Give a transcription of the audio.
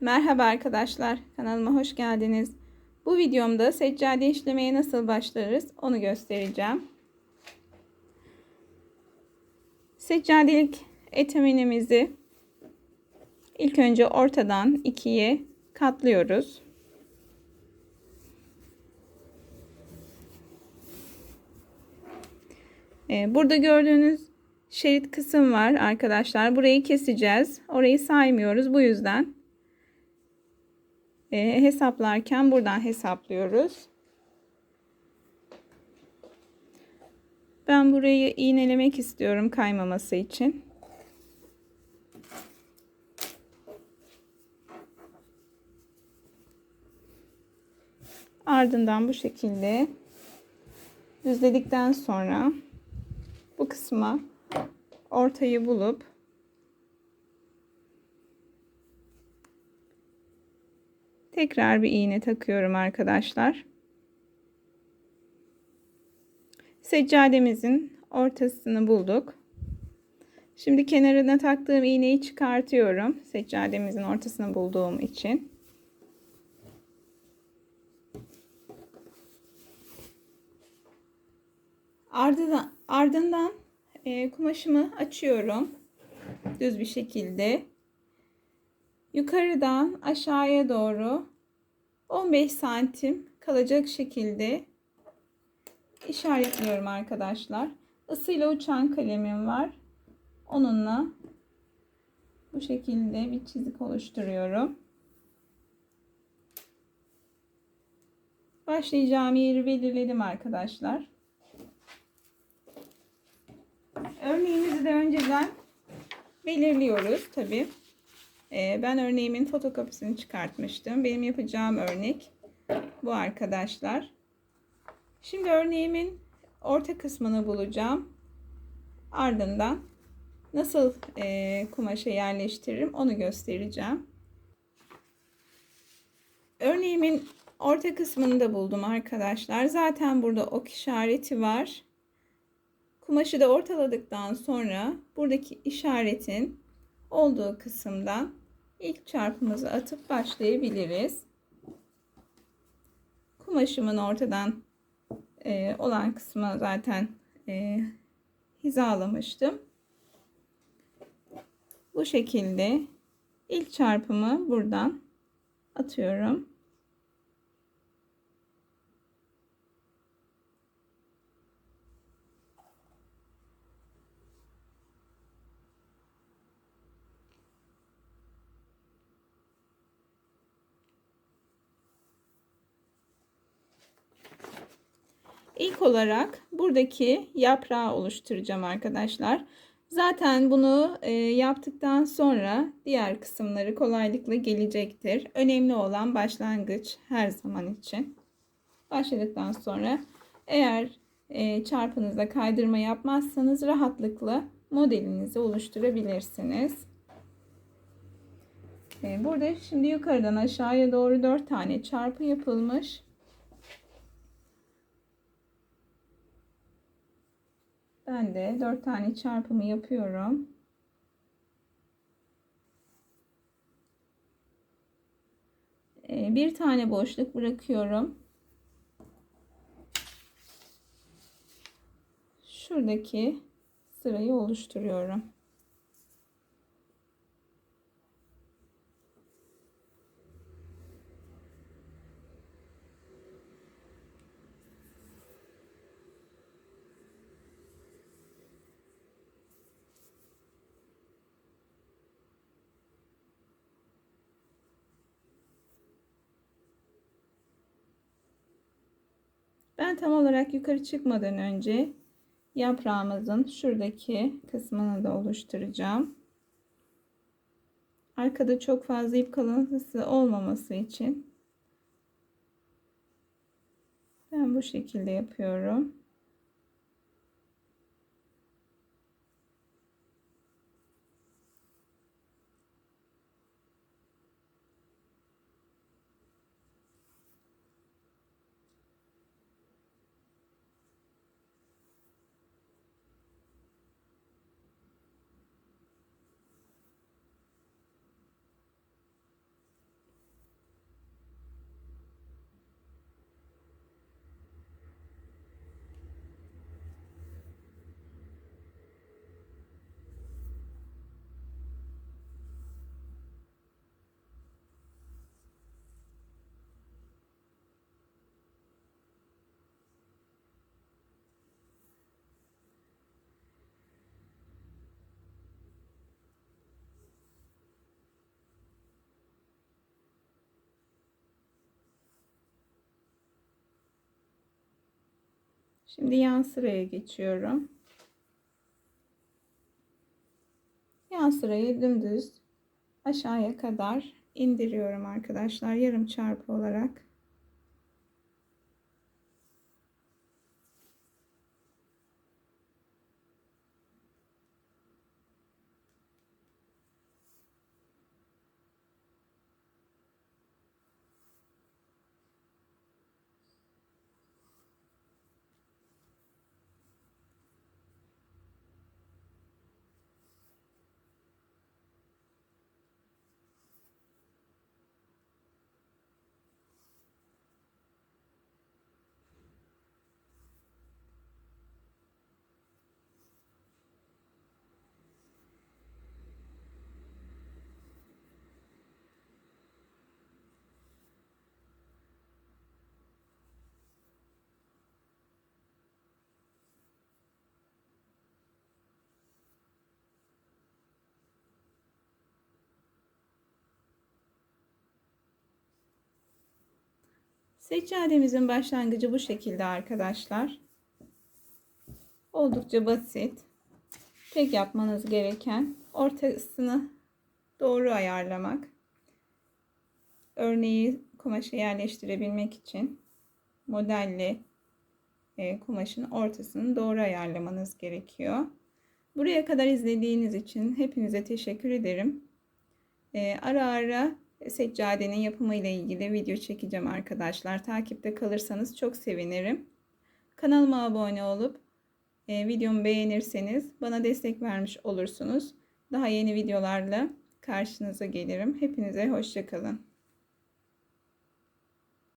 Merhaba arkadaşlar, kanalıma hoş geldiniz. Bu videomda seccade işlemeye nasıl başlarız onu göstereceğim. Seccadelik eteminimizi ilk önce ortadan ikiye katlıyoruz. Ee, burada gördüğünüz şerit kısım var arkadaşlar. Burayı keseceğiz. Orayı saymıyoruz. Bu yüzden e, hesaplarken buradan hesaplıyoruz. Ben burayı iğnelemek istiyorum kaymaması için. Ardından bu şekilde düzledikten sonra bu kısma ortayı bulup tekrar bir iğne takıyorum arkadaşlar. Seccademizin ortasını bulduk. Şimdi kenarına taktığım iğneyi çıkartıyorum. Seccademizin ortasını bulduğum için. Ardından, ardından e, kumaşımı açıyorum. Düz bir şekilde. Yukarıdan aşağıya doğru 15 santim kalacak şekilde işaretliyorum arkadaşlar. Isıyla uçan kalemim var. Onunla bu şekilde bir çizik oluşturuyorum. Başlayacağım yeri belirledim arkadaşlar. Örneğimizi de önceden belirliyoruz tabi. Ee, ben örneğimin fotokopisini çıkartmıştım. Benim yapacağım örnek bu arkadaşlar. Şimdi örneğimin orta kısmını bulacağım. Ardından nasıl e, kumaşa yerleştiririm onu göstereceğim. Örneğimin orta kısmını da buldum arkadaşlar. Zaten burada ok işareti var. Kumaşı da ortaladıktan sonra buradaki işaretin olduğu kısımdan ilk çarpımızı atıp başlayabiliriz. Kumaşımın ortadan e, olan kısmı zaten e, hizalamıştım. Bu şekilde ilk çarpımı buradan atıyorum. İlk olarak buradaki yaprağı oluşturacağım arkadaşlar. Zaten bunu e, yaptıktan sonra diğer kısımları kolaylıkla gelecektir. Önemli olan başlangıç her zaman için. Başladıktan sonra eğer e, çarpınızda kaydırma yapmazsanız rahatlıkla modelinizi oluşturabilirsiniz. E, burada şimdi yukarıdan aşağıya doğru 4 tane çarpı yapılmış. Ben de 4 tane çarpımı yapıyorum. Ee, bir tane boşluk bırakıyorum. Şuradaki sırayı oluşturuyorum. Ben tam olarak yukarı çıkmadan önce yaprağımızın şuradaki kısmını da oluşturacağım. Arkada çok fazla ip kalıntısı olmaması için ben bu şekilde yapıyorum. Şimdi yan sıraya geçiyorum. Yan sırayı dümdüz aşağıya kadar indiriyorum arkadaşlar yarım çarpı olarak. Seccademizin başlangıcı bu şekilde arkadaşlar. Oldukça basit. Tek yapmanız gereken ortasını doğru ayarlamak. Örneği kumaşa yerleştirebilmek için modelli e, kumaşın ortasını doğru ayarlamanız gerekiyor. Buraya kadar izlediğiniz için hepinize teşekkür ederim. E, ara ara seccadenin yapımı ile ilgili video çekeceğim arkadaşlar. Takipte kalırsanız çok sevinirim. Kanalıma abone olup e, videomu beğenirseniz bana destek vermiş olursunuz. Daha yeni videolarla karşınıza gelirim. Hepinize hoşçakalın.